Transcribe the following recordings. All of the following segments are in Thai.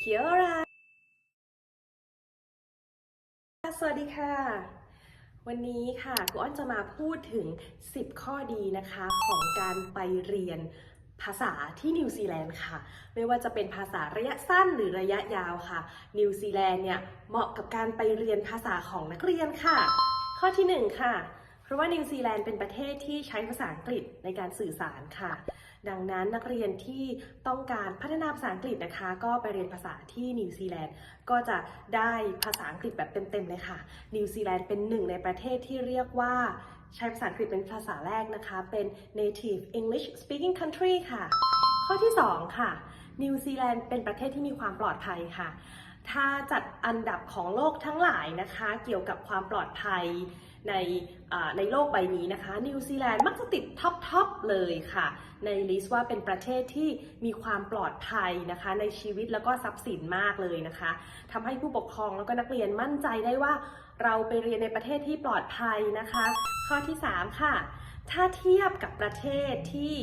เคียวราสวัสดีค่ะ วันนี้ค่ะครูอ้อนจะมาพูดถึง 10 ข้อดีนะคะของการไปเรียนภาษาที่นิวซีแลนด์ค่ะ ไม่ว่าจะเป็นภาษาระยะสั้นหรือระยะยาวค่ะ นิวซีแลนด์เนี่ยเหมาะกับการไปเรียนภาษาของนักเรียนค่ะ ข้อที่ 1 ค่ะ เพราะว่านิวซีแลนด์เป็นประเทศที่ใช้ภาษาอังกฤษในการสื่อสารค่ะ ดังนั้นนักเรียนที่ต้องการพัฒนาภาษาอังกฤษนะคะ ก็ไปเรียนภาษาที่นิวซีแลนด์ก็จะได้ภาษาอังกฤษแบบเต็มๆเลยค่ะ นิวซีแลนด์เป็นหนึ่งในประเทศที่เรียกว่าใช้ภาษาอังกฤษเป็นภาษาแรกนะคะ เป็น native English speaking country ค่ะ ข้อที่ 2 ค่ะ นิวซีแลนด์เป็นประเทศที่มีความปลอดภัยค่ะ ถ้าจัดอันดับของโลกทั้งหลายนะคะ เกี่ยวกับความปลอดภัยในในโลกใบนี้นะคะ นิวซีแลนด์มักจะติดท็อปทอปเลยค่ะ ในลิสต์ว่าเป็นประเทศที่มีความปลอดภัยนะคะ ในชีวิตแล้วก็ทรัพย์สินมากเลยนะคะทำให้ผู้ปกครองแล้วก็นักเรียนมั่นใจได้ว่า เราไปเรียนในประเทศที่ปลอดภัยนะคะ ข้อที่ 3 ค่ะ ถ้าเทียบกับประเทศที่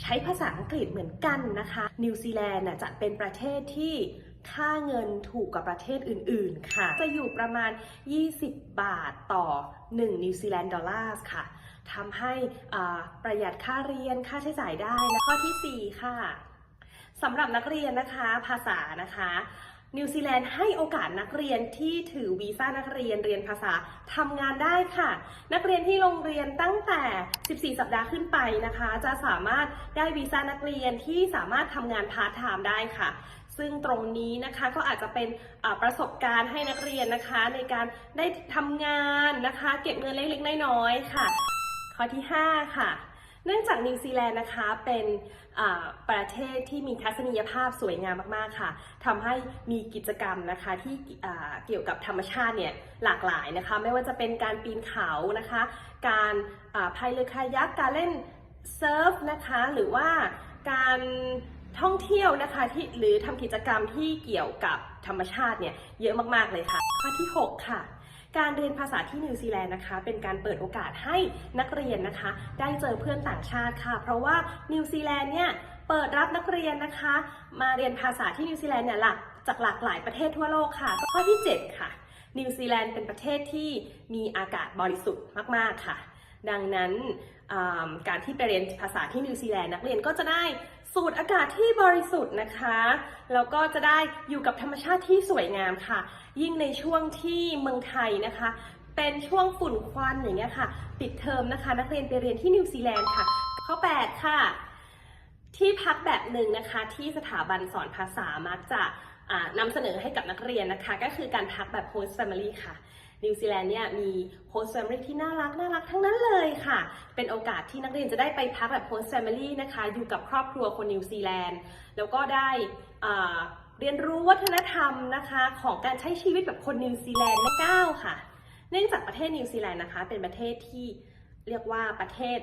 ใช้ภาษาอังกฤษเหมือนกันนะคะ นิวซีแลนด์จะเป็นประเทศที่ ค่าเงินถูกกว่าประเทศอื่น ๆ ค่ะ จะอยู่ประมาณ 20 บาทต่อ 1 นิวซีแลนด์ดอลลาร์ค่ะทำให้ประหยัดค่าเรียนค่าใช้จ่ายได้นะข้อทีสี่ 4 ค่ะสำหรับนักเรียนนะคะภาษานะคะนิวซีแลนด์ให้โอกาสนักเรียนที่ถือวีซ่านักเรียนเรียนภาษาทำงานได้ค่ะ นักเรียนที่โรงเรียนตั้งแต่ 14 สัปดาห์ขึ้นไปนะคะ จะสามารถได้วีซ่านักเรียนที่สามารถทำงานพาร์ทไทม์ได้ค่ะ ซึ่งตรงนี้นะคะก็อาจจะเป็นประสบการณ์ให้นักเรียนนะคะ ในการได้ทำงานนะคะ เก็บเงินเล็กๆน้อยๆค่ะ ข้อที่ 5 ค่ะเนื่องจากนิวซีแลนด์นะคะเป็นประเทศที่มีทัศนียภาพสวยงามมากๆค่ะทำให้มีกิจกรรมนะคะที่เกี่ยวกับธรรมชาติเนี่ยหลากหลายนะคะ ไม่ว่าจะเป็นการปีนเขานะคะ การพายเรือคายักการเล่นเซิร์ฟนะคะ หรือว่าการ ท่องเที่ยวนะคะที่หรือทำกิจกรรมที่เกี่ยวกับธรรมชาติเนี่ยเยอะมากๆเลยค่ะ ข้อที่ 6 ค่ะ การเรียนภาษาที่นิวซีแลนด์นะคะ เป็นการเปิดโอกาสให้นักเรียนนะคะ ได้เจอเพื่อนต่างชาติค่ะ เพราะว่านิวซีแลนด์เนี่ยเปิดรับนักเรียนนะคะ มาเรียนภาษาที่นิวซีแลนด์เนี่ยหลักจากหลากหลายประเทศทั่วโลกค่ะ ข้อที่ 7 ค่ะนิวซีแลนด์เป็นประเทศที่มีอากาศบริสุทธิ์มาก ๆ ค่ะ ดังนั้นการที่ไปเรียนภาษาที่นิวซีแลนด์นักเรียนก็จะได้สูดอากาศที่บริสุทธิ์นะคะ แล้วก็จะได้อยู่กับธรรมชาติที่สวยงามค่ะ ยิ่งในช่วงที่เมืองไทยนะคะ เป็นช่วงฝุ่นควันอย่างเงี้ยค่ะ ปิดเทอมนะคะ นักเรียนไปเรียนที่นิวซีแลนด์ค่ะ ข้อ 8 ค่ะ ที่พักแบบหนึ่งนะคะ ที่สถาบันสอนภาษามักจะนำเสนอให้กับนักเรียนนะคะ ก็คือการพักแบบ host family ค่ะ นิวซีแลนด์เนี่ยมี host family ที่น่ารักน่ารักทั้งนั้นเลยค่ะ เป็นโอกาสที่นักเรียนจะได้ไปพักแบบ host family นะคะ อยู่กับครอบครัวคนนิวซีแลนด์ แล้วก็ได้เรียนรู้วัฒนธรรมนะคะของการใช้ชีวิตแบบคนนิวซีแลนด์และก้าวค่ะ เนื่องจากประเทศนิวซีแลนด์นะคะ เป็นประเทศที่เรียกว่าประเทศ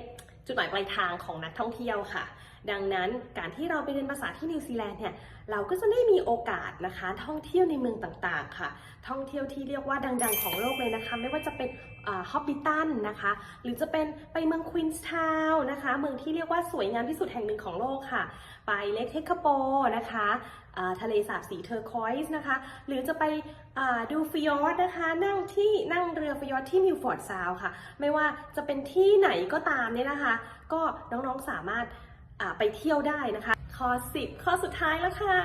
จุดหมายปลายทางของนักท่องเที่ยวค่ะ ดังนั้นการที่เราไปเรียนภาษาที่นิวซีแลนด์เนี่ยเราก็จะได้มีโอกาสนะคะ ท่องเที่ยวในเมืองต่างๆค่ะ ท่องเที่ยวที่เรียกว่าดังๆ ของโลกเลยนะคะ ไม่ว่าจะเป็นฮอบบิตันนะคะ หรือจะเป็นไปเมืองควีนส์ทาวน์นะคะ เมืองที่เรียกว่าสวยงามที่สุดแห่งหนึ่งของโลกค่ะ ไปเลคเทคโปนะคะทะเลสาบสีเทอร์คอยส์นะคะ หรือจะไปดูฟิยอร์ดนะคะ นั่งที่นั่งเรือฟิยอร์ดที่มิวฟอร์ดซาวค่ะ ไม่ว่าจะเป็นที่ไหนก็ตามเนี่ยนะคะ ก็น้องๆสามารถ ไปเที่ยวได้นะคะข้อ10ข้อสุดท้ายแล้วค่ะ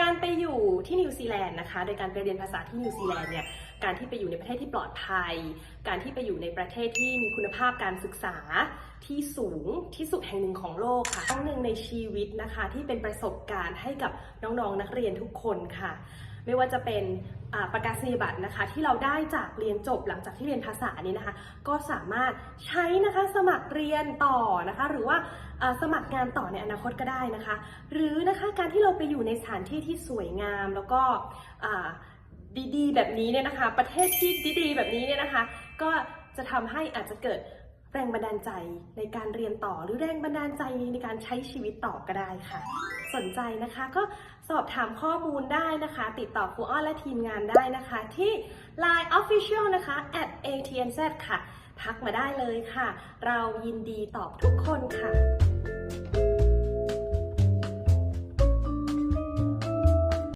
การไปอยู่ที่นิวซีแลนด์นะคะ โดยการไปเรียนภาษาที่นิวซีแลนด์เนี่ย การที่ไปอยู่ในประเทศที่ปลอดภัย การที่ไปอยู่ในประเทศที่มีคุณภาพการศึกษาที่สูงที่สุดแห่งหนึ่งของโลกค่ะครั้งหนึ่งในชีวิตนะคะที่เป็นประสบการณ์ให้กับน้องๆนักเรียนทุกคนค่ะ ไม่ว่าจะเป็นประกาศนียบัตรนะคะที่เราได้จากเรียนจบหลังจากที่เรียนภาษานี้นะคะ ก็สามารถใช้นะคะสมัครเรียนต่อนะคะ หรือว่าสมัครงานต่อในอนาคตก็ได้นะคะ หรือนะคะการที่เราไปอยู่ในสถานที่ที่สวยงามแล้วก็ ดีๆ แบบนี้เนี่ยนะคะ ประเทศที่ดีๆ แบบนี้เนี่ยนะคะ ก็จะทำให้อาจจะเกิดแรงบันดาลใจในการเรียนต่อหรือแรงบันดาลใจในการใช้ชีวิตต่อก็ได้ค่ะ สนใจนะคะก็สอบถามข้อมูลได้นะคะ ติดต่อครูอ้อนและทีมงานได้นะคะ ที่ Line Official นะคะ at atnz ค่ะ ทักมาได้เลยค่ะ เรายินดีตอบทุกคนค่ะ